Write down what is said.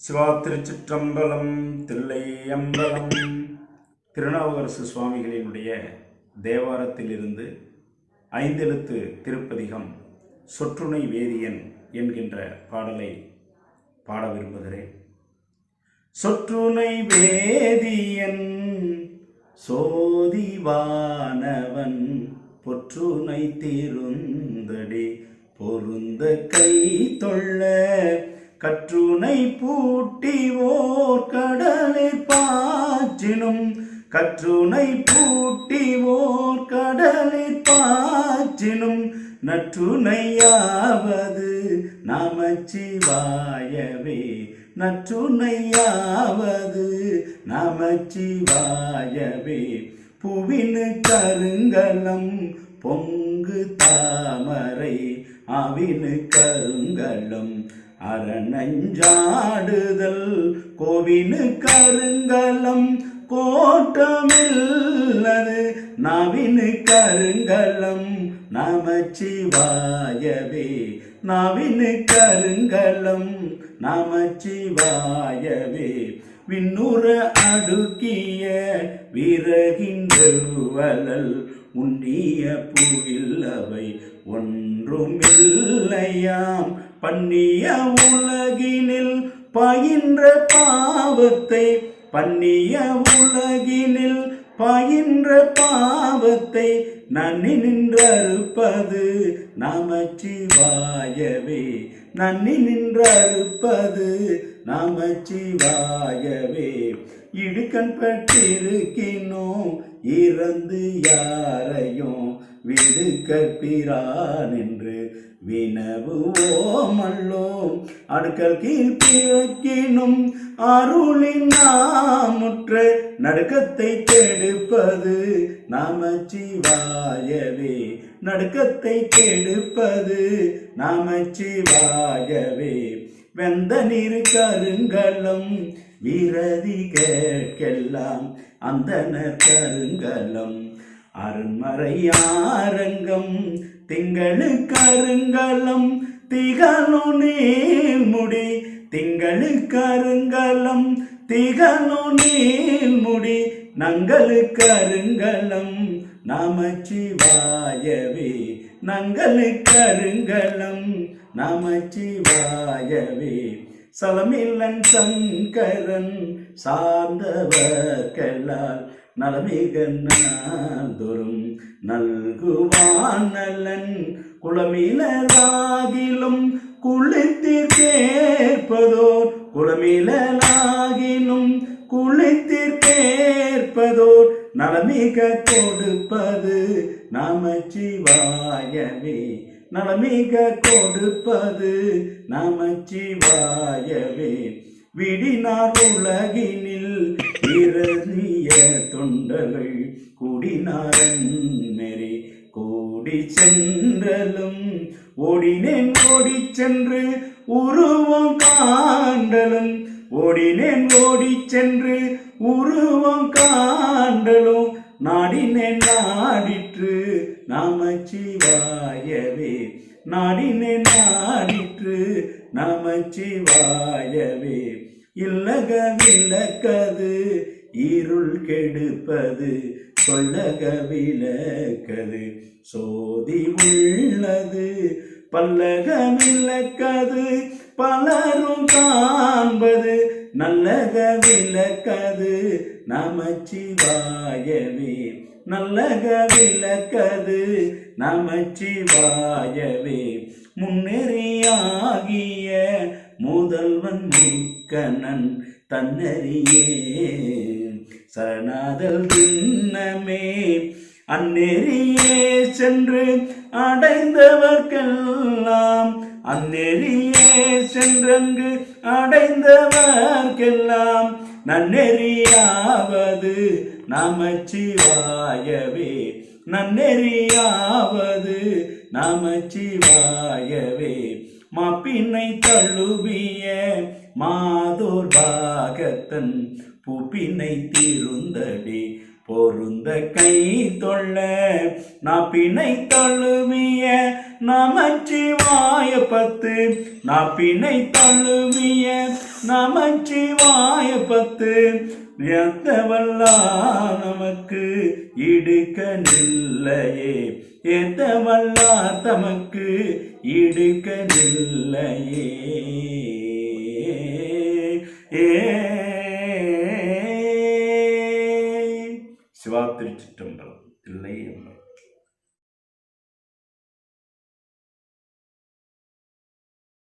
சிவா திருச்சிற்றம்பலம் தில்லை அம்பலம் திருநாவுக்கரசு சுவாமிகளினுடைய தேவாரத்திலிருந்து ஐந்தெழுத்து திருப்பதிகம் சொற்றுணை வேதியன் என்கின்ற பாடலை பாட விரும்புகிறேன். சொற்றுணை வேதியன் சோதிவானவன் பொற்றுனை திருந்தடி பொருந்த கை தொள்ள கற்றுனை பூட்டி ஓர் கடலில் பாற்றினும் கற்றுனை பூட்டி ஓர் கடலில் பாற்றினும் நற்றுணையாவது நமச்சிவாயவே. நற்றுணையாவது நமச்சிவாயவே. புவினு கருங்கலம் பொங்கு தாமரை அவினு கருங்கலம் அரணஞ்சாடுதல் கோவினு கருங்கலம் கோட்டமில்லது நவினு கருங்கலம் நமச்சிவாயவே. நவினு கருங்கலம் நமச்சிவாயவே. விண்ணுற அடுக்கிய உன்னிய உண்ணிய ஒன்றும் ஒன்றுமில்லையாம். பண்ணிய உலகினில் பயின்ற பாவத்தை பண்ணிய உலகினில் பயின்ற பாவத்தை நன்னி நின்றறுப்பது நமச்சிவாயவே. நன்னி நின்றறுப்பது நமச்சிவாயவே. இடுக்கண் பட்டிருக்கினோ இறந்து யாரையும் வீடு கற்பிரான் என்று வினவுவோமல்லோம். அடுக்கல் கீழ் பிறக்கினும் அருளின் நாமுற்ற நடுக்கத்தை கெடுப்பது நமச்சிவாயவே. நடுக்கத்தை கெடுப்பது நமச்சிவாயவே. வெந்த நீர் கருங்கலம் விரதி கேட்கெல்லாம் அந்தனர் கருங்கலம் அருண்மறையாரங்கம் திங்களு கருங்கலம் திகழு நீள்முடி திங்களு கருங்கலம் திகழு நீள்முடி நங்களு கருங்கலம் நமச்சிவாயவே. நங்களு கருங்கலம் நமச்சிவாயவே. சலமில்லன் சங்கரன் சார்ந்தவர்கெல்லால் நலமிக நாள்தோறும் நல்குவான் நல்லன் குளமிலாகிலும் குளித்தீர் கேட்பதோர் குளமிலாகிலும் குளித்தீர் கேட்பதோர் நலமிக கொடுப்பது நமச்சிவாயமே நலமிக கொடுப்பது நமச்சிவாயவே. விடினார் உலகினில் இறதிய தொண்டர்கள் கூடினாரன் நெறி கூடி சென்றலும். ஓடினேன் ஓடி சென்று உருவம் காண்டலும். ஓடினேன் ஓடி சென்று உருவம் காண்டலும். நாடினேன் நாடிற்று நமச்சிவாயவே. நாடினே நாடிற்று நமச்சிவாயவே. இல்லக விளக்கது இருள் கெடுப்பது சொல்லக விளக்கது சோதி உள்ளது பல்லக விளக்கது பலரும் காண்பது நல்லக விளக்கது நமச்சிவாயவே. நல்லக விளக்கது நமச்சிவாயவே. முன்னெறியாகிய முதல்வன் முக்கணன் தன்னறியே. சரணாதல் தின்னமே அந்நெறியே சென்று அடைந்தவர்க்கெல்லாம் அந்நெறியே சென்றங்கு அடைந்தவர்க்கெல்லாம் நன்னெறியாவது நமச்சிவாயவே. நன்னெறியாவது நமச்சிவாயவே. மாப்பினை தழுவிய மாதோர் பாகத்தன் பூப்பினை திருந்தடி பொருந்த கை தொள்ள நான் பிணை தழுவிய நமச்சிவாய பத்து. நான் பிணை தழுவிய நமச்சிவாய பத்து. எத்தவல்லா நமக்கு இடுக்க நில்லையே? எத்தவல்லா தமக்கு இடுக்க நில்லையே? ஏ சிவா திருச்சிற்றம்பலம் இல்லை என்பது